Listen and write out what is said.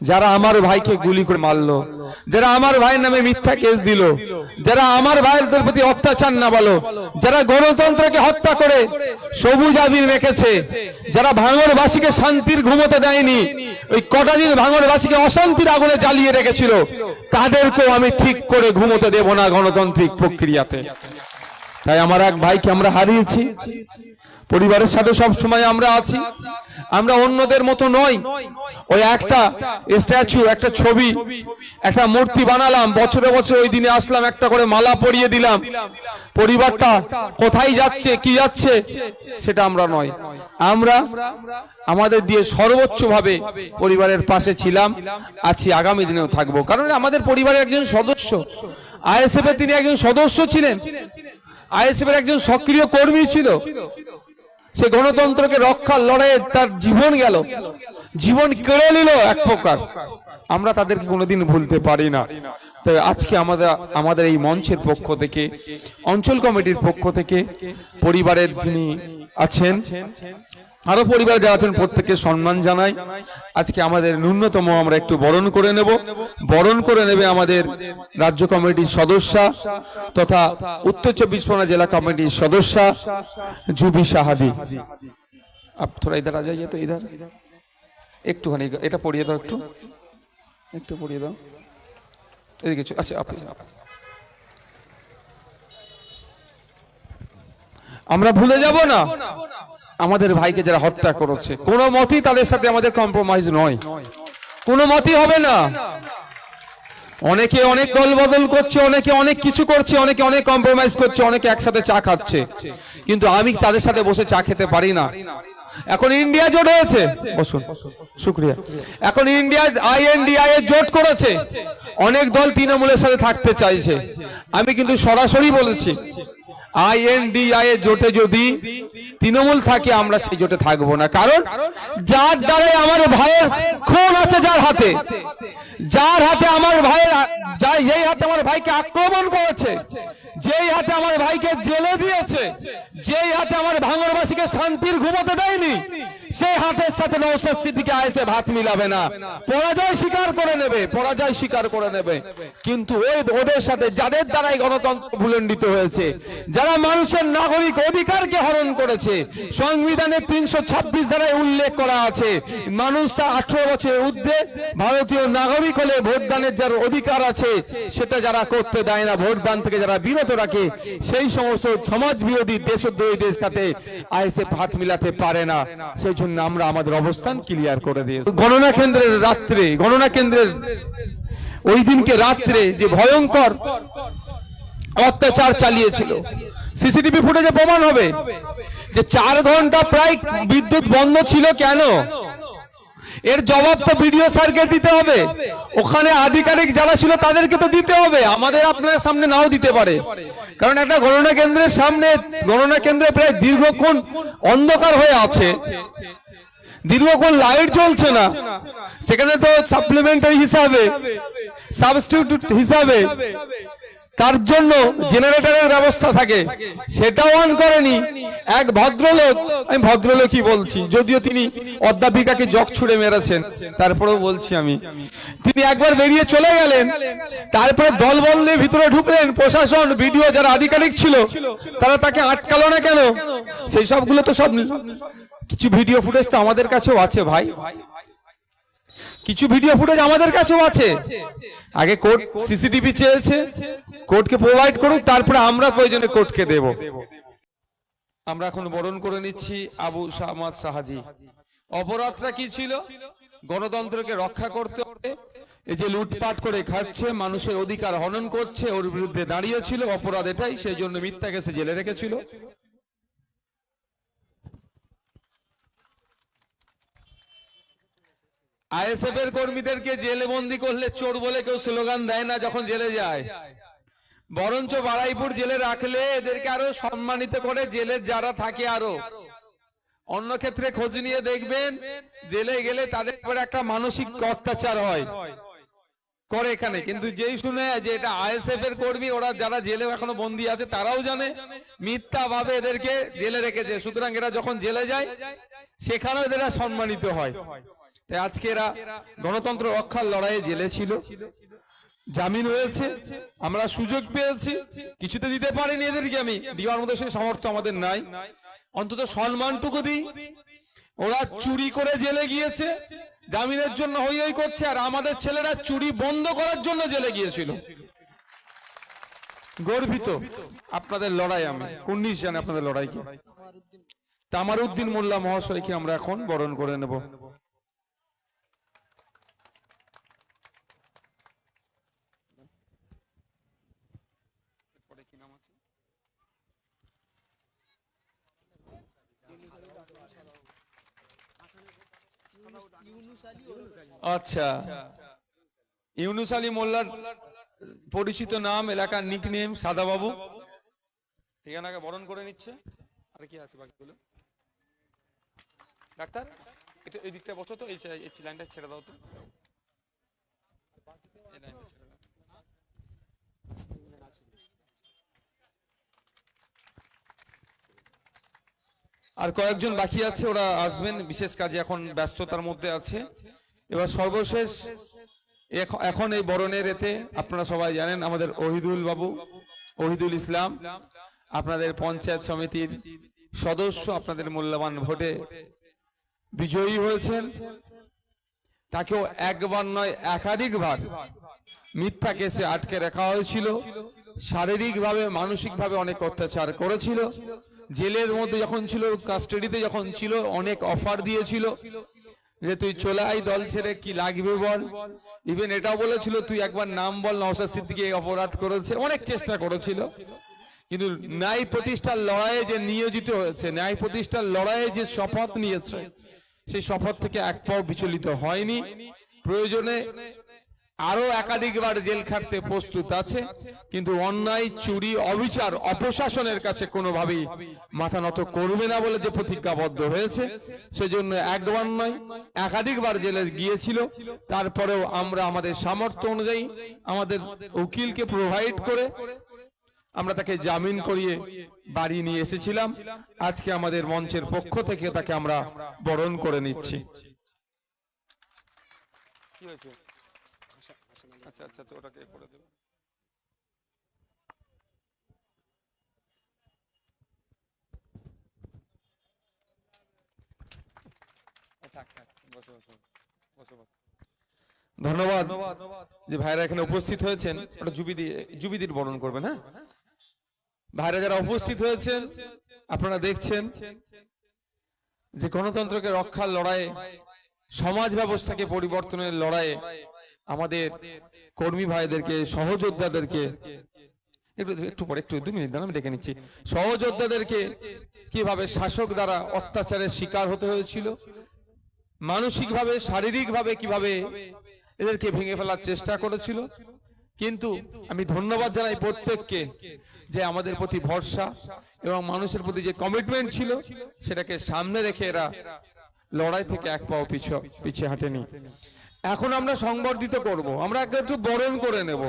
যারা আমার ভাইকে গুলি করে মারলো, যারা আমার ভাইয়ের নামে মিথ্যা কেস দিল, যারা আমার ভাইয়ের প্রতি অত্যাচার না বলো, যারা গণতন্ত্রকে হত্যা করে সবুজ আবির রেখেছে যারা ভাঙরবাসীকে শান্তির ঘুমোতে দেয়নি, ওই কটা দিন ভাঙরবাসীকে অশান্তির আগুনে জ্বালিয়ে রেখেছিল, তাদেরকেও আমি ঠিক করে ঘুমোতে দেব না গণতান্ত্রিক প্রক্রিয়াতে। তাই আমার এক ভাইকে আমরা হারিয়েছি। পরিবারের সাথে সব সময় আমরা আছি। আমরা অন্যদের মতো নই। ওই একটা স্ট্যাচু, একটা ছবি, একটা মূর্তি বানালাম। বছরে বছর ওই দিনে আসলাম, একটা করে মালা পরিয়ে দিলাম। পরিবারটা কোথায় যাচ্ছে, কি যাচ্ছে, সেটা আমরা নয় আমরা আমাদের দিয়ে সর্বোচ্চ ভাবে পরিবারের পাশে ছিলাম। আছি, আগামী দিনেও থাকব। কারণ আমাদের পরিবারের একজন সদস্য আইএসএফ এর তিনি একজন সদস্য ছিলেন। আইএসএফ এর একজন সক্রিয় কর্মী ছিল। সে গণতন্ত্রকে রক্ষার লড়াইয়ে তার জীবন গেল। জীবন কেড়ে নিল এক প্রকার। আমরা তাদেরকে কোনোদিন ভুলতে পারি না। তাই আজকে আমাদের আমাদের এই মঞ্চের পক্ষ থেকে, অঞ্চল কমিটির পক্ষ থেকে, পরিবারের যিনি আছেন আরও পরিবার যারা আছেন, প্রত্যেককে সম্মান জানাই। আজকে আমাদের ন্যূনতম আমরা একটু বরণ করে নেব। বরণ করে নেবে আমাদের রাজ্য কমিটির সদস্যা তথা উত্তর চব্বিশ পরগনা জেলা কমিটির সদস্যা জুবি সাহাদি আপ ইধার আ তো, ইধার। একটুখানি, এটা পড়িয়ে দাও একটু। একটু পড়িয়ে দাও। এদিকে আচ্ছা আপনি। আমরা ভুলে যাব না। আমাদের ভাইকে যারা হত্যা করেছে। কোনো মতেই তাদের সাথে আমাদের কম্প্রোমাইজ নয়। কোনো মতই হবে না। অনেকে অনেক দল বদল করছে, অনেকে অনেক কিছু করছে, অনেকে অনেক কম্প্রোমাইজ করছে, অনেকে একসাথে চা খাচ্ছে। কিন্তু আমি তাদের সাথে বসে চা খেতে পারি না। এখন ইন্ডিয়া জোট হয়েছে। বসুন, শুক্রিয়া। এখন ইন্ডিয়া আইএনডিআই এর জোট করেছে। অনেক দল তৃণমূলের সাথে থাকতে চাইছে। আমি কিন্তু সরাসরি বলেছি জোটে যদি তৃণমূল থাকে, আমরা সেই জোটে থাকব না। কারণ যার দ্বারাই আমার ভাইয়ের খুন আছে যার হাতে। যার হাতে আমার ভাইয়ের যার যেই হাতে আমার ভাইকে আক্রমণ করেছে, যেই হাতে আমার ভাইকে জেলে দিয়েছে, যেই হাতে আমার ভাঙরবাসীকে শান্তির ঘুমোতে দেয়নি, সেই হাতের সাথে নৌসাদ সিদ্দিকে আইসে ভাত মিলাবে না। পরাজয় স্বীকার করে নেবে, পরাজয় স্বীকার করে নেবে। কিন্তু ওই ওদের সাথে যাদের দ্বারাই গণতন্ত্র ভুলণ্ডিত হয়েছে যারা মানুষের নাগরিক অধিকারকে হরণ করেছে সংবিধানের তিনশো ছাব্বিশ ধারায় উল্লেখ করা আছে, মানুষ তা আঠারো বছরের ঊর্ধ্বে ভারতীয় নাগরিক হলে ভোটদানের যার অধিকার আছে, সেটা যারা করতে দেয় না, ভোটদান থেকে যারা বিরত রাখে, সেই সমস্ত সমাজ বিরোধী দেশদ্রোহীদের সাথে আইএসএফ হাত মিলাতে পারে না। সেই জন্য আমরা আমাদের অবস্থান ক্লিয়ার করে দিয়েছি। গণনা কেন্দ্রের রাত্রে, গণনা কেন্দ্রের ওই দিনকে রাত্রে যে ভয়ঙ্কর অত্যাচার চালিয়েছিল। সিসিটিভি ফুটেজে প্রমাণ হবে যে চার ঘণ্টা প্রায় বিদ্যুৎ বন্ধ ছিল কেন? এর জবাব তো বিডিও স্যারকে দিতে হবে। ওখানে আধিকারিক যারা ছিল তাদেরকে তো দিতে হবে। আমাদের আপনার সামনে নাও দিতে পারে। কারণ একটা গণনা কেন্দ্রের সামনে গণনা কেন্দ্রে প্রায় দীর্ঘক্ষণ অন্ধকার হয়ে আছে। দীর্ঘক্ষণ লাইট জ্বলছে না। সেখানে তো সাপ্লিমেন্টারি হিসাবে সাবস্টিটিউট হিসাবে তার জন্য জেনারেটরের ব্যবস্থা থাকে। সেটাও অন করেনি। এক ভদ্রলোক, আমি ভদ্রলোকই বলছি, যদিও তিনি অধ্যাপিকাকে জগ ছুড়ে মেরেছেন, তারপরেও বলছি আমি। তিনি একবার বেরিয়ে চলে গেলেন, তারপরে দল বল দিয়ে ভিতরে ঢুকলেন, প্রশাসন ভিডিও যারা আধিকারিক ছিল, তারা তাকে আটকালো না কেন? সেই সবগুলো তো সব কিছু ভিডিও ফুটেজ তো আমাদের কাছেও আছে ভাই। কিছু ভিডিও ফুটেজ আমাদের কাছেও আছে। আগে কোর্ট সিসিটিভি চেয়েছে কোর্টকে প্রোভাইড করুক, তারপরে আমরা প্রয়োজনে কোর্টকে দেব। আমরা এখন বরণ করে নিচ্ছি আবু শাহমাদ সাহাজি। অপরাধটা কি ছিল? গণতন্ত্রকে রক্ষা করতে হবে। এই যে লুটপাট করে খাচ্ছে, মানুষের অধিকার হনন করছে, ওর বিরুদ্ধে দাঁড়িয়েছিল, অপরাধ এটাই, সেই জন্য মিথ্যা কেসে জেলে রেখেছিল। আইএসএফ এর কর্মীদেরকে জেলে বন্দি করলে চোর বলে কেউ স্লোগান দেয় না যখন জেলে যায়। বরঞ্চ বারাইপুর জেলে রাখলে এদেরকে আরও সম্মানিত করে জেলে যারা থাকে আরও। অন্য ক্ষেত্রে খোঁজ নিয়ে দেখবেন জেলে গেলে তাদের উপর একটা মানসিক অত্যাচার হয়। করে এখানে। কিন্তু যেই শুনে যে এটা আইএসএফ এর কর্মী ওরা যারা জেলে এখনও বন্দী আছে তারাও জানে। মিথ্যা ভাবে এদেরকে জেলে রেখেছে। সুতরাং এরা যখন জেলে যায় সেখানেও এরা সম্মানিত হয়। তাই আজকে এরা গণতন্ত্র রক্ষার লড়াইয়ে জেলে ছিল। জামিন হয়েছে, আমরা সুযোগ পেয়েছি, কিছুতে দিতে পারিনি এদেরকে আমি। দিওয়ার মতো সেই সামর্থ্য আমাদের নাই। অন্তত সম্মানটুকু দিই। ওরা চুরি করে জেলে গিয়েছে, জামিনের জন্য হই হই করছে, আর আমাদের ছেলেরা চুরি বন্ধ করার জন্য জেলে গিয়েছিল। গর্বিত আপনাদের লড়াই আমি, উনিশ জানে আপনাদের লড়াইকে তামার উদ্দিন মোল্লা মহাশয়কে আমরা এখন বরণ করে নেব। আচ্ছা ইউনুস আলী মোল্লার পরিচিত নাম এলাকার নিক নেম সাদা বাবু ঠিকানাকে বরণ করে নিচ্ছে আর কি আছে বাকিগুলো ডাক্তার একটু এই দিকটা বসো তো এই লাইনটা ছেড়ে দাও তো আর কয়েকজন বাকি আছে, ওরা আসবেন, বিশেষ কাজে এখন ব্যস্ততার মধ্যে আছে। এবার সর্বশেষ, এখ- এখন এই বরণের এতে আপনারা সবাই জানেন, আমাদের ওহিদুল বাবু, ওহিদুল ইসলাম, আপনাদের পঞ্চায়েত সমিতির সদস্য, আপনাদের মূল্যবান ভোটে বিজয়ী হয়েছেন। তাকেও একবার নয়, একাধিকবার মিথ্যা কেসে আটকে রাখা হয়েছিল। শারীরিকভাবে, মানসিকভাবে অনেক অত্যাচার করেছিল। জেলের মধ্যে যখন ছিল কাস্টাডিতে যখন ছিল, অনেক অফার দিয়েছিল যে তুই চলে আই দল ছেড়ে, কি লাগবে বল? ইভেন এটাও বলেছিল, তুই একবার নাম বল, নওশাদ সিদ্দিকি অপরাধ করেছে। অনেক চেষ্টা করেছিল। কিন্তু ন্যায় প্রতিষ্ঠার লড়াইয়ে যে নিয়োজিত হয়েছে, ন্যায় প্রতিষ্ঠার লড়াইয়ে যে শপথ নিয়েছে, সেই শপথ থেকে এক পাও বিচলিত হয়নি। প্রয়োজনে আরও একাধিকবার জেল খাটতে প্রস্তুত আছে, কিন্তু অন্যায়, চুরি, অবিচার অপশাসনের কাছে কোনোভাবেই মাথা নত করবে না বলে যে প্রতিজ্ঞাবদ্ধ হয়েছে, সেজন্য একবার নয়, একাধিকবার জেলে গিয়েছিল। তারপরেও আমরা আমাদের সামর্থ্য অনুযায়ী আমাদের উকিলকে প্রোভাইড করে আমরা তাকে জামিন করিয়ে বাড়ি নিয়ে এসেছিলাম। আজকে আমাদের মঞ্চের পক্ষ থেকে তাকে আমরা বরণ করে নিচ্ছি। আচ্ছা আচ্ছা আচ্ছা ওটাকে করে দেবো। ধন্যবাদ। যে ভাইরা এখানে উপস্থিত হয়েছেন ওটা জুবিদি জুবিদির বরণ করবেন হ্যাঁ? ভাইরা যারা উপস্থিত হয়েছেন আপনারা দেখছেন যে গণতন্ত্রকে রক্ষার লড়াইয়ে সমাজ ব্যবস্থাকে পরিবর্তনের লড়াইয়ে আমাদের কর্মী ভাইদেরকে সহযোদ্ধাদেরকে একটু পরে একটু দু মিনিট দাঁড়ান, আমি ডেকে নিচ্ছি। সহযোদ্ধাদেরকে কীভাবে শাসক দ্বারা অত্যাচারের শিকার হতে হয়েছিল? মানসিকভাবে শারীরিকভাবে কীভাবে এদেরকে ভেঙে ফেলার চেষ্টা করেছিল? কিন্তু আমি ধন্যবাদ জানাই প্রত্যেককে যে আমাদের প্রতি ভরসা এবং মানুষের প্রতি যে কমিটমেন্ট ছিল সেটাকে সামনে রেখে এরা লড়াই থেকে এক পাও পিছু পিছিয়ে হাঁটেনি। এখন আমরা সংবর্ধিত করব। আমরা একটু বরণ করে নেব।